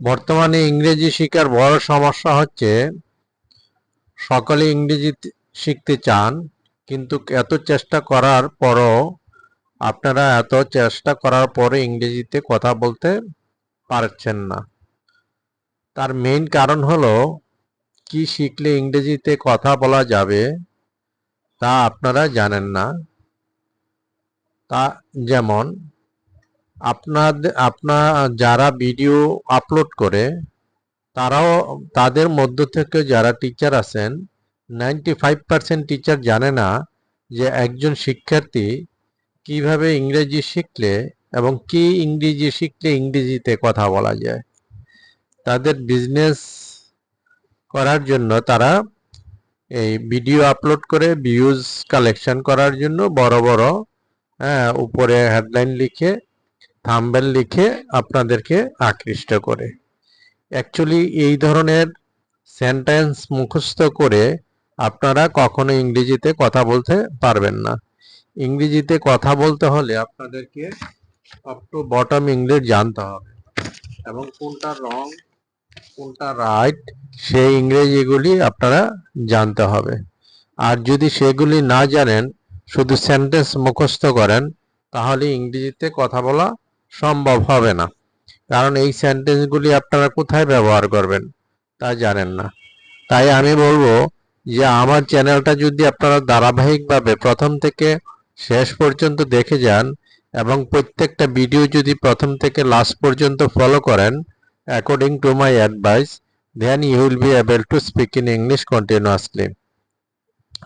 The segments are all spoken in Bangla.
বর্তমানে ইংরেজি শেখার বড় সমস্যা হচ্ছে, সকলে ইংরেজি শিখতে চান, কিন্তু এত চেষ্টা করার পরও, আপনারা এত চেষ্টা করার পরে ইংরেজিতে কথা বলতে পারছেন না। তার মেইন কারণ হলো, কি শিখলে ইংরেজিতে কথা বলা যাবে, তা আপনারা জানেন না। তা যেমন আপনাদের আপনার যারা ভিডিও আপলোড করে, তারাও, তাদের মধ্য থেকে যারা টিচার আছেন নাইনটি ফাইভ পার্সেন্ট টিচার জানে না যে একজন শিক্ষার্থী কীভাবে ইংরেজি শিখলে এবং কি ইংরেজি শিখলে ইংরেজিতে কথা বলা যায়। তাদের বিজনেস করার জন্য তারা এই ভিডিও আপলোড করে ভিউজ কালেকশন করার জন্য বড় বড় হ্যাঁ উপরে হেডলাইন লিখে থাম্বেল লিখে আপনাদেরকে আকৃষ্ট করে। অ্যাকচুয়ালি এই ধরনের সেন্টেন্স মুখস্থ করে আপনারা কখনো ইংরেজিতে কথা বলতে পারবেন না। ইংরেজিতে কথা বলতে হলে আপনাদেরকে টপ টু বটম ইংলিশ জানতে হবে এবং কোনটা রং কোনটা রাইট সেই ইংরেজিগুলি আপনারা জানতে হবে। আর যদি সেগুলি না জানেন, শুধু সেন্টেন্স মুখস্থ করেন, তাহলে ইংরেজিতে কথা বলা সম্ভব হবে না। কারণ এই সেন্টেন্সগুলি আপনারা কোথায় ব্যবহার করবেন তা জানেন না। তাই আমি বলব যে আমার চ্যানেলটা যদি আপনারা ধারাবাহিকভাবে প্রথম থেকে শেষ পর্যন্ত দেখে যান এবং প্রত্যেকটা ভিডিও যদি প্রথম থেকে লাস্ট পর্যন্ত ফলো করেন according to my advice then you will be able to speak in English continuously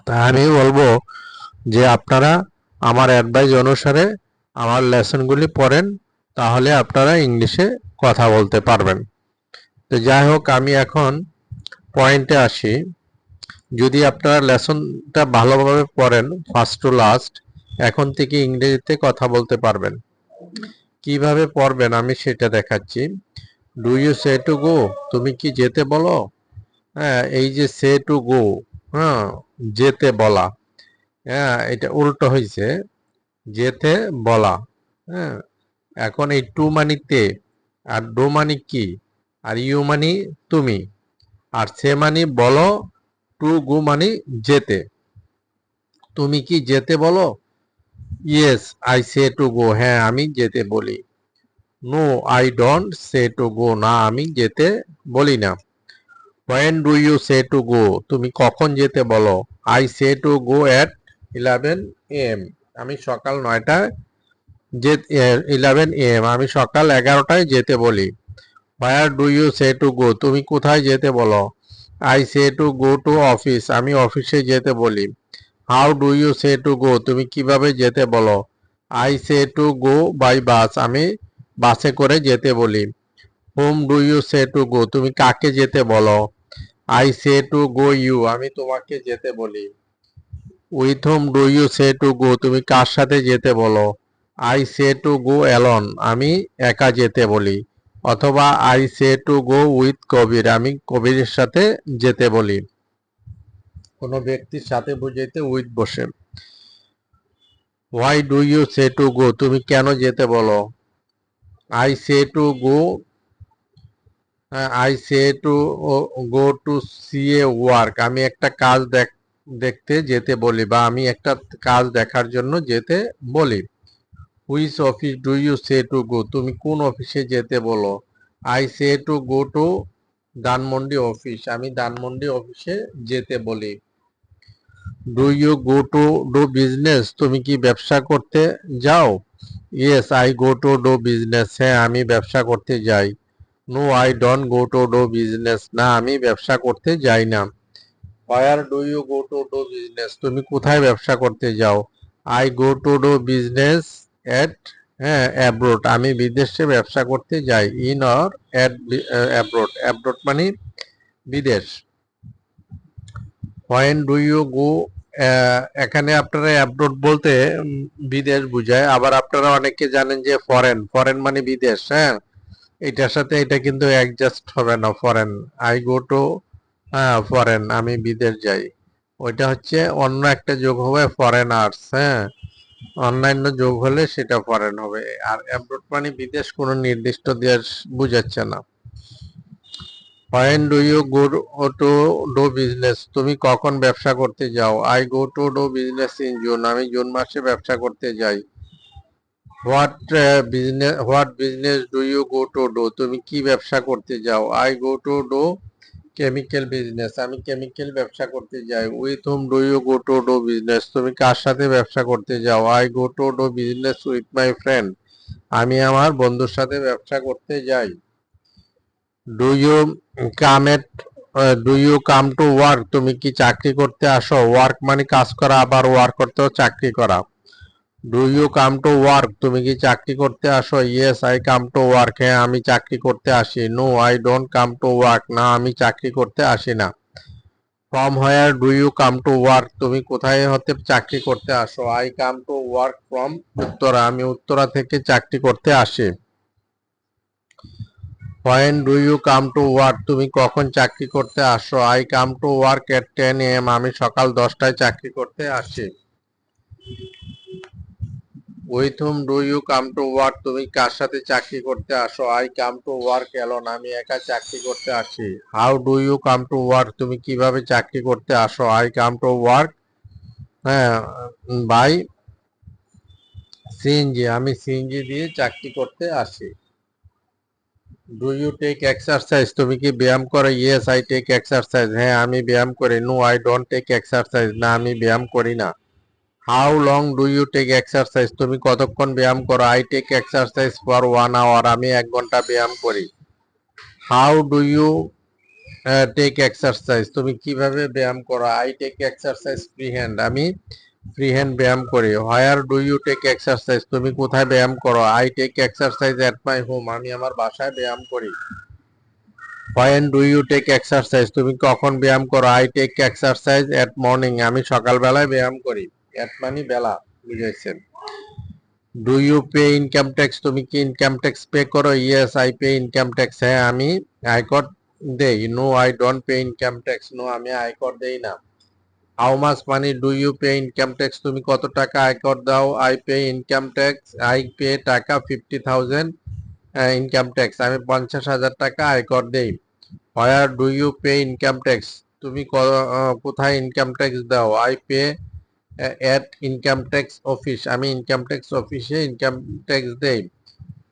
তা আমি বলব যে আপনারা আমার অ্যাডভাইস অনুসারে আমার লেসনগুলি পড়েন তাহলে আপনারা ইংলিশে কথা বলতে পারবেন। তো যাই হোক, আমি এখন পয়েন্টে আসি। যদি আপনারা লেসনটা ভালোভাবে পড়েন ফার্স্ট টু লাস্ট এখন থেকে ইংরেজিতে কথা বলতে পারবেন। কীভাবে পড়বেন আমি সেটা দেখাচ্ছি। Do you say to go তুমি কি যেতে বলো? হ্যাঁ এই যে সে টু গো হ্যাঁ যেতে বলা। হ্যাঁ এটা উল্টো হয়েছে যেতে বলা। হ্যাঁ এখন এই টু মানি তে আর ডো মানি কি? আর ইউ মানি তুমি। আর সে মানি বলো, টু গু মানি যেতে। তুমি কি যেতে বলো? Yes, I say to go. হ্যাঁ আমি যেতে বলি। No, I don't say to go. না, আমি যেতে বলি না। When do you say to go? তুমি কখন যেতে বলো? I say to go at eleven AM. আমি সকাল নয়টায় যে ইলেভেন এম আমি সকাল এগারোটায় যেতে বলি। Where do you say to go তুমি কোথায় যেতে বলো? I say to go to office আমি অফিসে যেতে বলি। How do you say to go তুমি কীভাবে যেতে বলো? I say to go by bus আমি বাসে করে যেতে বলি। Whom do you say to go তুমি কাকে যেতে বলো? I say to go you আমি তোমাকে যেতে বলি। With whom do you say to go তুমি কার সাথে যেতে বলো? I say to go alone আমি একা যেতে বলি, অথবা I say to go with Kabir, আমি কবিরের সাথে যেতে বলি। কোনো ব্যক্তির সাথে বুঝাইতে উইথ বসে। Why do you say to go তুমি কেন যেতে বলো? I say to go I say to go to see a work আমি একটা কাজ দেখ, দেখতে যেতে বলি বা আমি একটা কাজ দেখার জন্য যেতে বলি। Which office do you say to go তুমি কোন অফিসে যেতে বলো? I say to go to Dhanmondi office আমি ধানমন্ডি অফিসে যেতে বলি। Do you go to do business তুমি কি ব্যবসা করতে যাও? Yes I go to do business হ্যাঁ আমি ব্যবসা করতে যাই। No I don't go to do business না, আমি ব্যবসা করতে যাই না। Where do you go to do business তুমি কোথায় ব্যবসা করতে যাও? I go to do business at হ্যাঁ অ্যাব্রোড আমি বিদেশে ব্যবসা করতে যাই in or at abroad abroad মানে বিদেশ। হোয়েন ডু ইউ গো এখানে আপনারা অ্যাব্রোড বলতে বিদেশ বুঝায়। আবার আপনারা অনেকে জানেন যে ফরেন ফরেন মানে বিদেশ হ্যাঁ? এটার সাথে এটা কিন্তু অ্যাডজাস্ট হবে না foreign I go to foreign আমি বিদেশ যাই। ওইটা হচ্ছে অন্য একটা যোগ হবে ফরেন আর্টস হ্যাঁ? অন্যান্য যোগ হলে সেটা ফরেন হবে। আর অ্যাব্রোড মানে বিদেশ কোনো নির্দিষ্ট দেশ বুঝাচ্ছে না। When do you go to do business তুমি কখন ব্যবসা করতে যাও? I go to do business in June আমি জুন মাসে ব্যবসা করতে যাই। What business what business do you go to do তুমি কি ব্যবসা করতে যাও? I go to do chemical business আমি কেমিক্যাল ব্যবসা করতে যাই with whom do you go to do business তুমি কার সাথে ব্যবসা করতে যাও? I go to do business with my friend আমি আমার বন্ধুর সাথে ব্যবসা করতে যাই। Do you come at do you come to work তুমি কি চাকরি করতে আসো? ওয়ার্ক মানে কাজ করা, আবার ওয়ার্ক করতেও চাকরি করা। Do you come to work তুমি কি চাকরি করতে আসো? Yes I come to work হ্যাঁ আমি চাকরি করতে আসি। No I don't come to work না, আমি চাকরি করতে আসি না। From where do you come to work তুমি কোথায় হতে চাকরি করতে আসো? I come to work from Uttara. আমি উত্তরা থেকে চাকরি করতে আসি। When do you come to work তুমি কখন চাকরি করতে আসো? I come to work at ten am আমি সকাল দশটায় চাকরি করতে আসি। With do you come to work, তুমি কার সাথে চাকরি করতে আসো? I come to work alone আমি একা চাকরি করতে আসি। How do you come to work? তুমি কীভাবে চাকরি করতে আসো? I come to work? হ্যাঁ বাই সিএনজি, আমি সিএনজি দিয়ে চাকরি করতে আসি। Do you take exercise? তুমি কি ব্যায়াম করো? Yes, I take exercise. হ্যাঁ আমি ব্যায়াম করি। No, I don't take exercise. না, আমি ব্যায়াম করি না। How long do you take exercise তুমি কতক্ষণ ব্যায়াম করো? I take exercise for one hour আমি এক ঘণ্টা ব্যায়াম করি। How do you take exercise তুমি কীভাবে ব্যায়াম করো? I take exercise free hand আমি ফ্রি হ্যান্ড ব্যায়াম করি। Where do you take exercise তুমি কোথায় ব্যায়াম করো? I take exercise at my home আমি আমার বাসায় ব্যায়াম করি। When do you take exercise তুমি কখন ব্যায়াম করো? I take exercise at morning আমি সকালবেলায় ব্যায়াম করি। এট মানে বেলা বুঝাইছেন do you pay income tax তুমি কি ইনকাম ট্যাক্স পে করো? Yes I pay income tax হ্যাঁ আমি আয়কর দেই। No I don't pay income tax no আমি আয়কর দেই না। How much money do you pay income tax তুমি কত টাকা আয়কর দাও? I pay income tax I pay টাকা ফিফটি থাউজেন্ড ইনকাম ট্যাক্স আমি পঞ্চাশ হাজার টাকা আয়কর দেই। Where do you pay income tax তুমি কোথায় ইনকাম ট্যাক্স দাও? I pay at income tax office আমি ইনকাম ট্যাক্স অফিসে ইনকাম ট্যাক্স দেই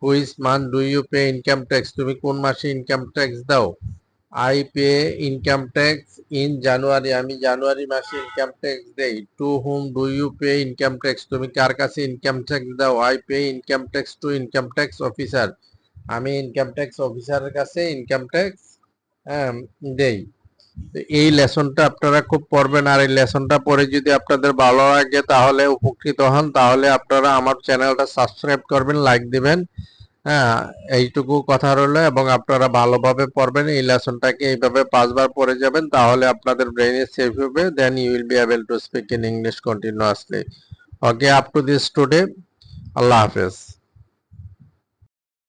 which month do you pay income tax তুমি কোন মাসে ইনকাম ট্যাক্স দাও I pay income tax in January আমি জানুয়ারি মাসে ইনকাম ট্যাক্স দেই to whom do you pay income tax তুমি কার কাছে ইনকাম ট্যাক্স দাও I pay income tax to income tax officer আমি ইনকাম ট্যাক্স অফিসারের কাছে ইনকাম ট্যাক্স দেই এই লেসনটা আপনারা খুব পড়বেন, আর এই লেসনটা পড়ে যদি আপনাদের ভালো লাগে তাহলে উপকৃত হন, তাহলে আপনারা আমার চ্যানেলটা সাবস্ক্রাইব করবেন, লাইক দিবেন। হ্যাঁ এইটুকু কথা রইল, এবং আপনারা ভালোভাবে পড়বেন, এই লেসনটাকে এইভাবে পাঁচবার পড়ে যাবেন, তাহলে আপনাদের ব্রেইনে সেভ হবে then you will be able to speak in English continuously okay up to this today আল্লাহ হাফেজ।